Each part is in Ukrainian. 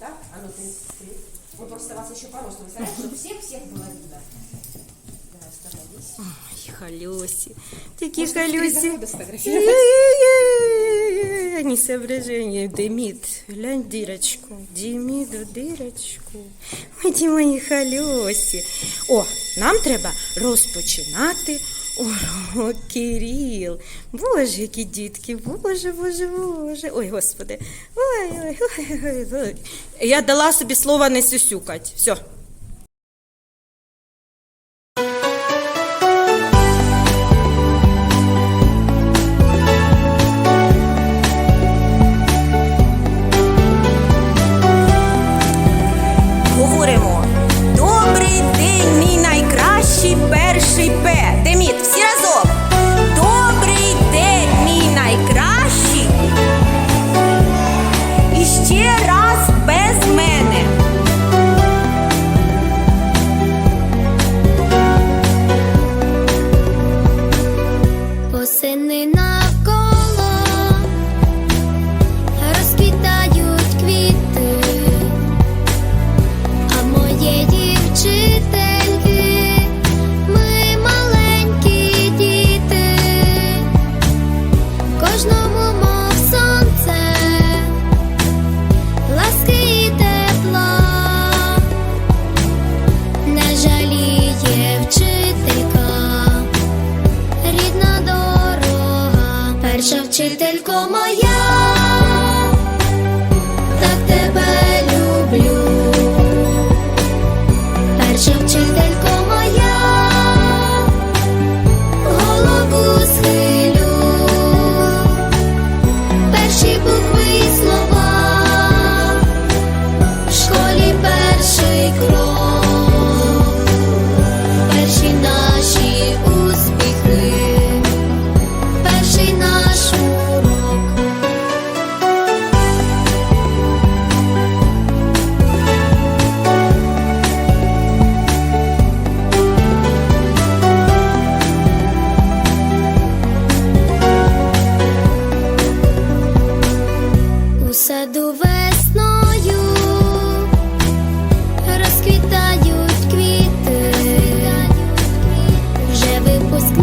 так? А ну ты, ты. Мы просто вас еще по росту выставляем, чтобы всех-всех было видно. Давай, становись. Ой, халюсі. Такі Может, четыре халюсі. захода сфотографировать? Ой-ой-ой, Не соображення. Деміт, глянь дірочку. Деміт в дірочку. Ой, ті мої халюсі. О, нам треба розпочинати урок Кирил. Боже, які дітки, боже, боже, боже. Ой, господи. Ой, ой, ой, ой, ой. Я дала собі слово не сюсюкать. Все. reçete саду весною розквітають квіти, вже випускниками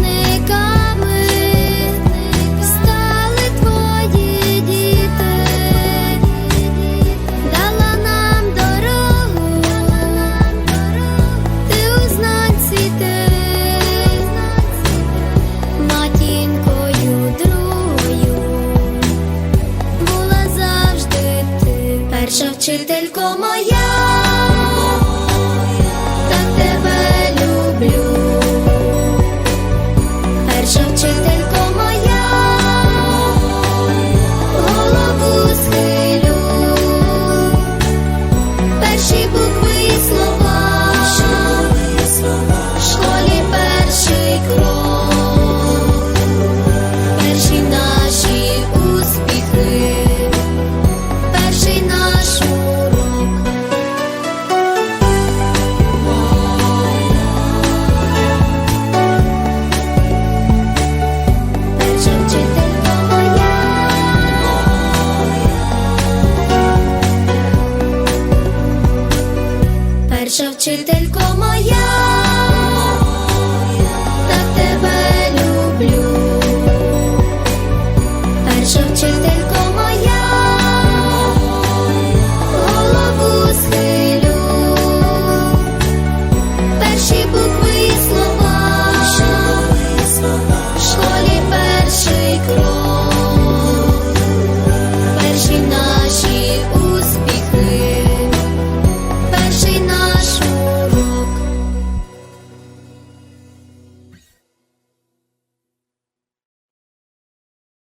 вчителько вчителько моя.